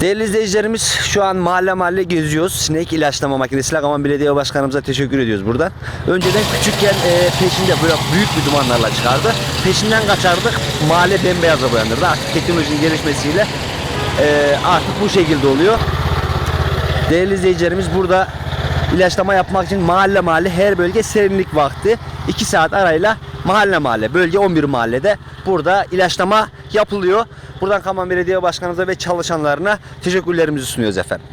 Değerli izleyicilerimiz şu an mahalle mahalle geziyoruz. Sinek ilaçlama makinesiyle Kaman Belediye Başkanımıza teşekkür ediyoruz buradan. Önceden küçükken e, peşinde böyle büyük bir dumanlarla çıkardı. Peşinden kaçardık. Mahalle bembeyaza boyanırdı. Artık teknolojinin gelişmesiyle e, artık bu şekilde oluyor. Değerli izleyicilerimiz burada ilaçlama yapmak için mahalle mahalle her bölge serinlik vakti 2 saat arayla mahalle mahalle bölge 11 mahallede burada ilaçlama yapılıyor. Buradan Kaman Belediye Başkanımıza ve çalışanlarına teşekkürlerimizi sunuyoruz efendim.